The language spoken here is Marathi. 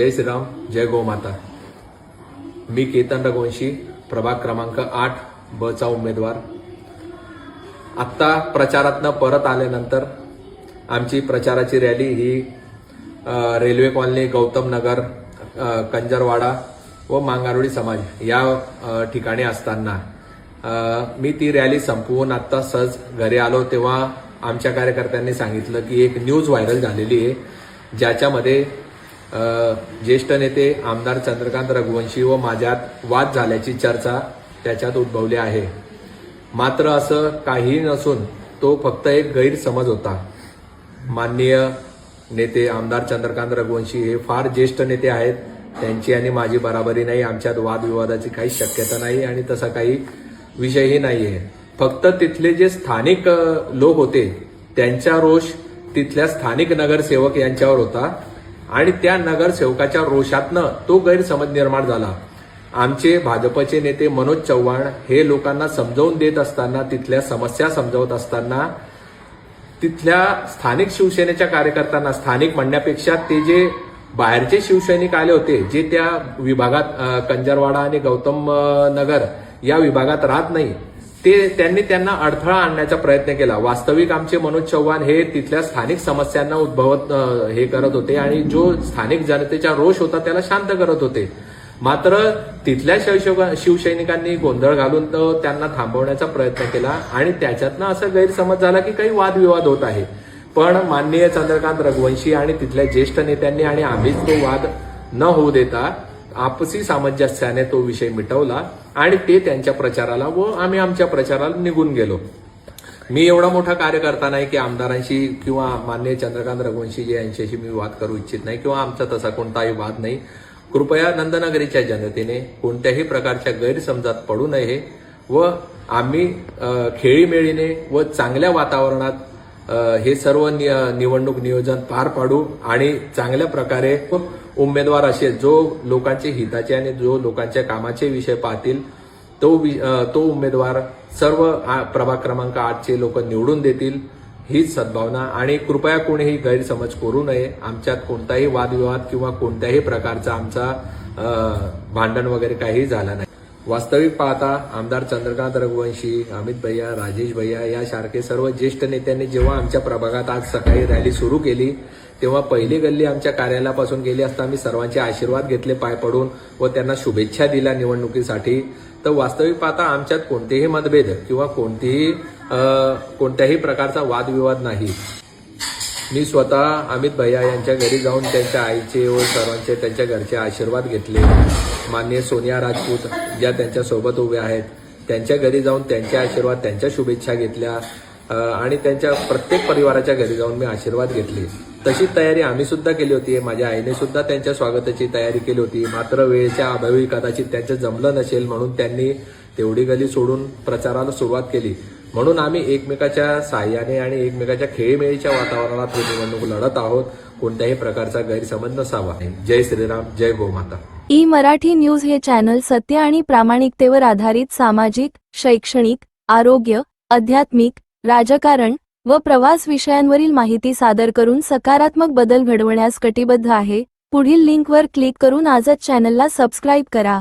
जय श्रीराम जय गोमाता मी केतन रघुवंशी प्रभाग क्रमांक आठ ब चा उमेदवार. आत्ता प्रचारातनं परत आल्यानंतर आमची प्रचाराची रॅली ही रेल्वे कॉलनी गौतम नगर कंजरवाडा व मांगारोळी समाज या ठिकाणी असताना मी ती रॅली संपवून आत्ता सहज घरी आलो तेव्हा आमच्या कार्यकर्त्यांनी सांगितलं की एक न्यूज व्हायरल झालेली आहे ज्याच्यामध्ये ज्येष्ठ नेते आमदार चंद्रकांत रघुवंशी व माझ्यात वाद झाल्याची चर्चा त्याच्यात उद्भवली आहे. मात्र असं काहीही नसून तो फक्त एक गैरसमज होता. माननीय नेते आमदार चंद्रकांत रघुवंशी हे फार ज्येष्ठ नेते आहेत. त्यांची आणि माझी बराबरी नाही. आमच्यात वादविवादाची काही शक्यता नाही आणि तसा काही विषयही नाही आहे फक्त तिथले जे स्थानिक लोक होते त्यांचा रोष तिथल्या स्थानिक नगरसेवक यांच्यावर होता. आणि त्या नगरसेवकाच्या रोषातनं तो गैरसमज निर्माण झाला. आमचे भाजपचे नेते मनोज चव्हाण हे लोकांना समजावून देत असताना तिथल्या समस्या समजावत असताना तिथल्या स्थानिक शिवसेनेच्या कार्यकर्त्यांना स्थानिक म्हणण्यापेक्षा ते जे बाहेरचे शिवसैनिक आले होते जे त्या विभागात कंजरवाडा आणि गौतम नगर या विभागात राहत नाही ते त्यांनी त्यांना अडथळा आणण्याचा प्रयत्न केला. वास्तविक आमचे मनोज चव्हाण हे तिथल्या स्थानिक समस्यांना उद्भवत हे करत होते आणि जो स्थानिक जनतेचा रोष होता त्याला शांत करत होते. मात्र तिथल्या शिवसैनिकांनी गोंधळ घालून त्यांना थांबवण्याचा प्रयत्न केला आणि त्याच्यातनं असं गैरसमज झाला की काही वादविवाद होत आहे. पण माननीय चंद्रकांत रघुवंशी आणि तिथल्या ज्येष्ठ नेत्यांनी आणि आम्हीच तो वाद न होऊ देता आपसी सामंजस्याने तो विषय मिटवला आणि ते त्यांच्या प्रचाराला व आम्ही आमच्या प्रचाराला निघून गेलो. मी एवढा मोठा कार्यकर्ता नाही की आमदारांशी किंवा मान्य चंद्रकांत रघुवंशी यांच्याशी मी वाद करू इच्छित नाही किंवा आमचा तसा कोणताही वाद नाही. कृपया नंदनगरीच्या जनतेने कोणत्याही प्रकारच्या गैरसमजात पडू नये व आम्ही खेळीमेळीने व चांगल्या वातावरणात हे सर्व नि- निवडणूक नियोजन पार पाडू आणि चांगल्या प्रकारे उमेदवार असेल जो लोकांचे हिताचे आणि जो लोकांच्या कामाचे विषय पाहतील तो वि- तो उमेदवार सर्व आ- प्रभाग क्रमांक आठचे लोक निवडून देतील हीच सद्भावना. आणि कृपया कोणीही गैरसमज करू नये. आमच्यात कोणताही वादविवाद किंवा कोणत्याही प्रकारचा आमचा भांडण वगैरे काही झाला नाही. वास्तविक पाहता आमदार चंद्रकांत रघुवंशी अमित भैया राजेश भैया यासारखे सर्व ज्येष्ठ नेत्यांनी जेव्हा आमच्या प्रभागात आज सकाळी रॅली सुरू केली तेव्हा पहिली गल्ली आमच्या कार्यालयापासून गेली असता आम्ही सर्वांचे आशीर्वाद घेतले पाय पडून व त्यांना शुभेच्छा दिल्या निवडणुकीसाठी. तर वास्तविक पाहता आमच्यात कोणतेही मतभेद किंवा कोणतेही कोणत्याही प्रकारचा वादविवाद नाही. मी स्वतः अमित भैया यांच्या घरी जाऊन त्यांच्या आईचे व सर्वांचे त्यांच्या घरचे आशीर्वाद घेतले. माननीय सोनिया राजपूत ज्या त्यांच्यासोबत उभ्या आहेत. त्यांच्या घरी जाऊन त्यांचे आशीर्वाद त्यांच्या शुभेच्छा घेतल्या. आणि त्यांच्या प्रत्येक परिवाराच्या घरी जाऊन मी आशीर्वाद घेतले. तशी तयारी आम्ही सुद्धा केली होती. माझ्या आईने सुद्धा त्यांच्या स्वागताची तयारी केली होती. मात्र वेळेच्या अभावी कदाचित त्यांचं जमलं नसेल म्हणून त्यांनी तेवढी गली सोडून प्रचाराला सुरुवात केली. म्हणून आम्ही एकमेकाच्या साह्याने आणि एकमेकाच्या खेळीमेळीच्या वातावरणात ही निवडणूक लढत आहोत. कोणत्याही प्रकारचा गैरसमज नसावा. जय श्रीराम जय गोमाता ई मराठी न्यूज हे चॅनल सत्य आणि प्रामाणिकतेवर आधारित सामाजिक शैक्षणिक आरोग्य अध्यात्मिक राजकारण व प्रवास विषयांवरील माहिती सादर करून सकारात्मक बदल घडवण्यास कटिबद्ध आहे. पुढील लिंकवर क्लिक करून आजच चॅनलला सबस्क्राईब करा.